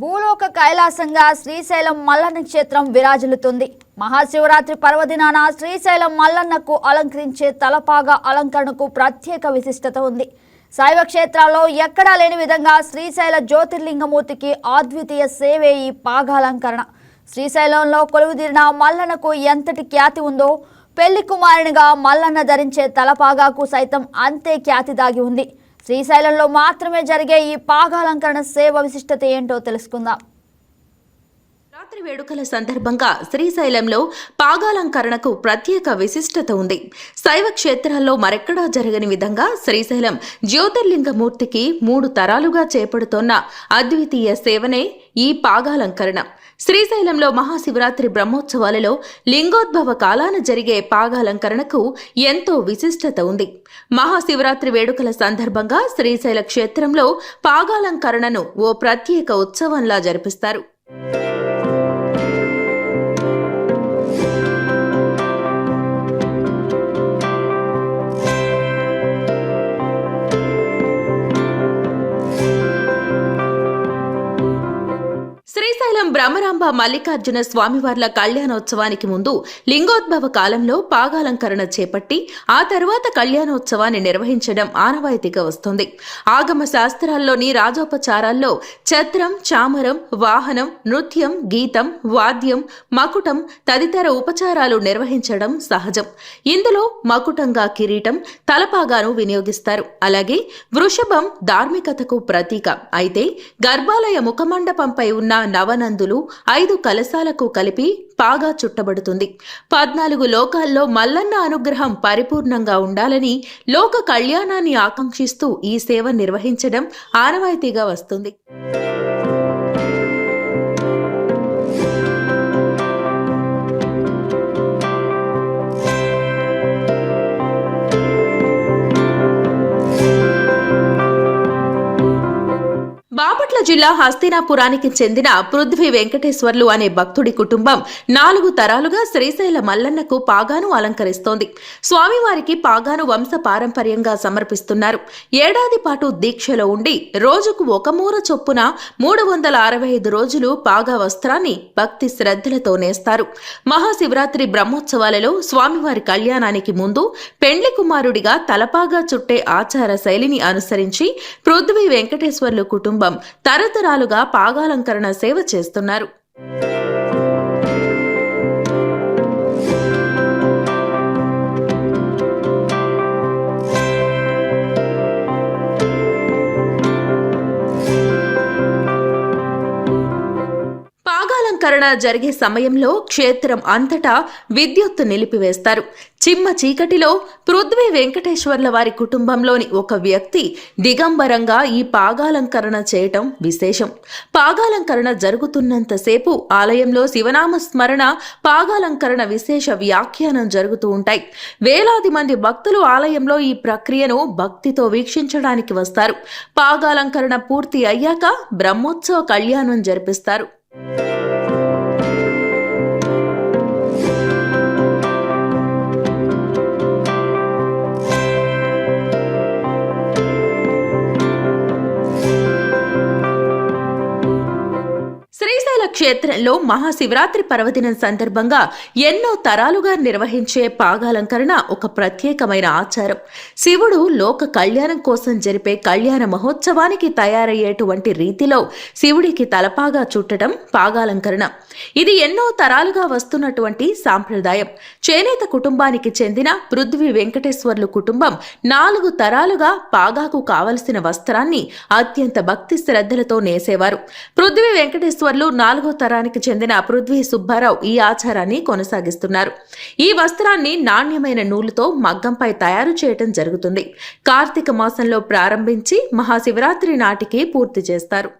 భూలోక కైలాసంగా శ్రీశైలం మల్లన్న క్షేత్రం విరాజిల్లుతుంది. మహాశివరాత్రి పర్వదినాన శ్రీశైలం మల్లన్నకు అలంకరించే తలపాగా అలంకరణకు ప్రత్యేక విశిష్టత ఉంది. శైవ క్షేత్రాల్లో ఎక్కడా లేని విధంగా శ్రీశైల జ్యోతిర్లింగమూర్తికి అద్వితీయ సేవే ఈ పాగాలంకరణ. శ్రీశైలంలో కొలువుదీరిన మల్లన్నకు ఎంతటి ఖ్యాతి ఉందో పెళ్ళి కుమారునిగా మల్లన్న ధరించే తలపాగాకు సైతం అంతే ఖ్యాతి దాగి ఉంది. శ్రీశైలంలో మాత్రమే జరిగే ఈ పాగాలంకరణ సేవ విశిష్టత ఏంటో తెలుసుకుందాం. రాత్రి వేడుకల సందర్భంగా శ్రీశైలంలో పాగాలంకరణకు ప్రత్యేక విశిష్టత ఉంది. శైవ క్షేత్రాల్లో మరెక్కడా జరగని విధంగా శ్రీశైలం జ్యోతిర్లింగమూర్తికి మూడు తరాలుగా చేపడుతోన్న అద్వితీయ సేవనే ఈ పాగాలంకరణ. శ్రీశైలంలో మహాశివరాత్రి బ్రహ్మోత్సవాలలో లింగోద్భవ కాలాన జరిగే పాగాలంకరణకు ఎంతో విశిష్టత ఉంది. మహాశివరాత్రి వేడుకల సందర్భంగా శ్రీశైల క్షేత్రంలో పాగాలంకరణను ఓ ప్రత్యేక ఉత్సవంలా జరిపిస్తారు. శ్రీశైలం మల్లికార్జున స్వామివార్ల కళ్యాణోత్సవానికి ముందు లింగోద్భవ కాలంలో పాగాలంకరణ చేపట్టి ఆ తర్వాత కళ్యాణోత్సవాన్ని నిర్వహించడం ఆనవాయితీగా వస్తుంది. ఆగమ శాస్త్రాల్లోని రాజోపచారాల్లో ఛత్రం చామరం వాహనం నృత్యం గీతం వాద్యం మకుటం తదితర ఉపచారాలు నిర్వహించడం సహజం. ఇందులో మకుటంగా కిరీటం తలపాగాను వినియోగిస్తారు. అలాగే వృషభం ధార్మికతకు ప్రతీక. అయితే గర్భాలయ ముఖమండపంపై ఉన్న నవనందులు ఐదు కలశాలకు కలిపి పాగా చుట్టబడుతుంది. పద్నాలుగు లోకాల్లో మల్లన్న అనుగ్రహం పరిపూర్ణంగా ఉండాలని లోక కళ్యాణాన్ని ఆకాంక్షిస్తూ ఈ సేవ నిర్వహించడం ఆనవాయితీగా వస్తుంది. బాపట్ల జిల్లా హస్తినాపురానికి చెందిన పృథ్వీ వెంకటేశ్వర్లు అనే భక్తుడి కుటుంబం నాలుగు తరాలుగా శ్రీశైల మల్లన్నకు పాగాను అలంకరిస్తోంది. స్వామివారికి పాగాను వంశ పారంపర్యంగా సమర్పిస్తున్నారు. ఏడాది పాటు దీక్షలో ఉండి రోజుకు ఒక మూర చొప్పున మూడు వందల అరవై ఐదు రోజులు పాగా వస్త్రాన్ని భక్తి శ్రద్ధలతో నేస్తారు. మహాశివరాత్రి బ్రహ్మోత్సవాలలో స్వామివారి కళ్యాణానికి ముందు పెండ్లి కుమారుడిగా తలపాగా చుట్టే ఆచార శైలిని అనుసరించి పృథ్వీ వెంకటేశ్వర్లు కుటుంబం తరతరాలుగా పాగాలంకరణ సేవ చేస్తున్నారు. పాగాలంకరణ జరిగే సమయంలో క్షేత్రం అంతటా విద్యుత్తు నిలిపివేస్తారు. చిమ్మ చీకటిలో పృథ్వీ వెంకటేశ్వర్ల వారి కుటుంబంలోని ఒక వ్యక్తి దిగంబరంగా ఈ పాగాలంకరణ చేయటం విశేషం. పాగాలంకరణ జరుగుతున్నంతసేపు ఆలయంలో శివనామ స్మరణ పాగాలంకరణ విశేష వ్యాఖ్యానం జరుగుతూ ఉంటాయి. వేలాది మంది భక్తులు ఆలయంలో ఈ ప్రక్రియను భక్తితో వీక్షించడానికి వస్తారు. పాగాలంకరణ పూర్తి అయ్యాక బ్రహ్మోత్సవ కళ్యాణం జరిపిస్తారు. క్షేత్రంలో మహాశివరాత్రి పర్వదినం సందర్భంగా ఎన్నో తరాలుగా నిర్వహించే పాగాలంకరణ ఒక ప్రత్యేకమైన ఆచారం. శివుడు లోక కళ్యాణం కోసం జరిపే కళ్యాణ మహోత్సవానికి తయారయ్యేటువంటి రీతిలో శివుడికి తలపాగా చుట్టడం పాగాలంకరణ ఇది ఎన్నో తరాలుగా వస్తున్నటువంటి సాంప్రదాయం. చేనేత కుటుంబానికి చెందిన పృథ్వీ వెంకటేశ్వర్లు కుటుంబం నాలుగు తరాలుగా పాగాకు కావలసిన వస్త్రాన్ని అత్యంత భక్తి శ్రద్ధలతో నేసేవారు. పృథ్వీ వెంకటేశ్వర్లు నాలుగో తరానికి చెందిన పృథ్వీ సుబ్బారావు ఈ ఆచారాన్ని కొనసాగిస్తున్నారు. ఈ వస్త్రాన్ని నాణ్యమైన నూలుతో మగ్గంపై తయారు చేయటం జరుగుతుంది. కార్తీక మాసంలో ప్రారంభించి మహాశివరాత్రి నాటికి పూర్తి చేస్తారు.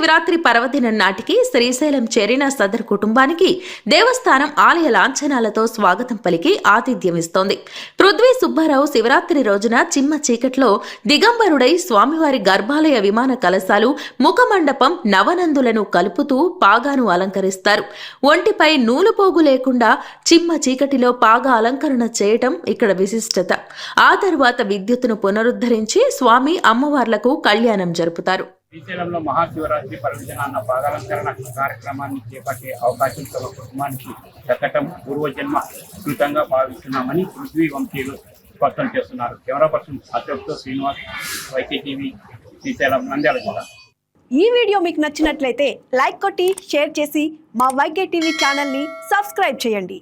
శివరాత్రి పర్వదినం నాటికి శ్రీశైలం చేరిన సదర్ కుటుంబానికి దేవస్థానం ఆలయ లాంఛనాలతో స్వాగతం పలికి ఆతిథ్యం ఇస్తోంది. పృథ్వీ సుబ్బారావు శివరాత్రి రోజున చిమ్మ చీకట్లో దిగంబరుడై స్వామివారి గర్భాలయ విమాన కలశాలు ముఖమండపం నవనందులను కలుపుతూ పాగాను అలంకరిస్తారు. ఒంటిపై నూలుపోగు లేకుండా చిమ్మ చీకటిలో పాగా అలంకరణ చేయటం ఇక్కడ విశిష్టత. ఆ తరువాత విద్యుత్తును పునరుద్ధరించి స్వామి అమ్మవార్లకు కళ్యాణం జరుపుతారు. శ్రీశైలంలో మహాశివరాత్రి పర్వదినాన్న పాదాలంకరణ కార్యక్రమాన్ని చేపట్టే అవకాశం తమ కుటుంబానికి దక్కటం పూర్వజన్మ కృతంగా భావిస్తున్నామని పృథ్వీ వంశీయులు స్పష్టం చేస్తున్నారు. కెమెరా పర్సన్ అశోక్తో శ్రీనివాస్ వైకే టీవీ శ్రీశైలం నంద్యాల జిల్లా. ఈ వీడియో మీకు నచ్చినట్లయితే లైక్ కొట్టి షేర్ చేసి మా వైకే టీవీ ఛానల్ని సబ్స్క్రైబ్ చేయండి.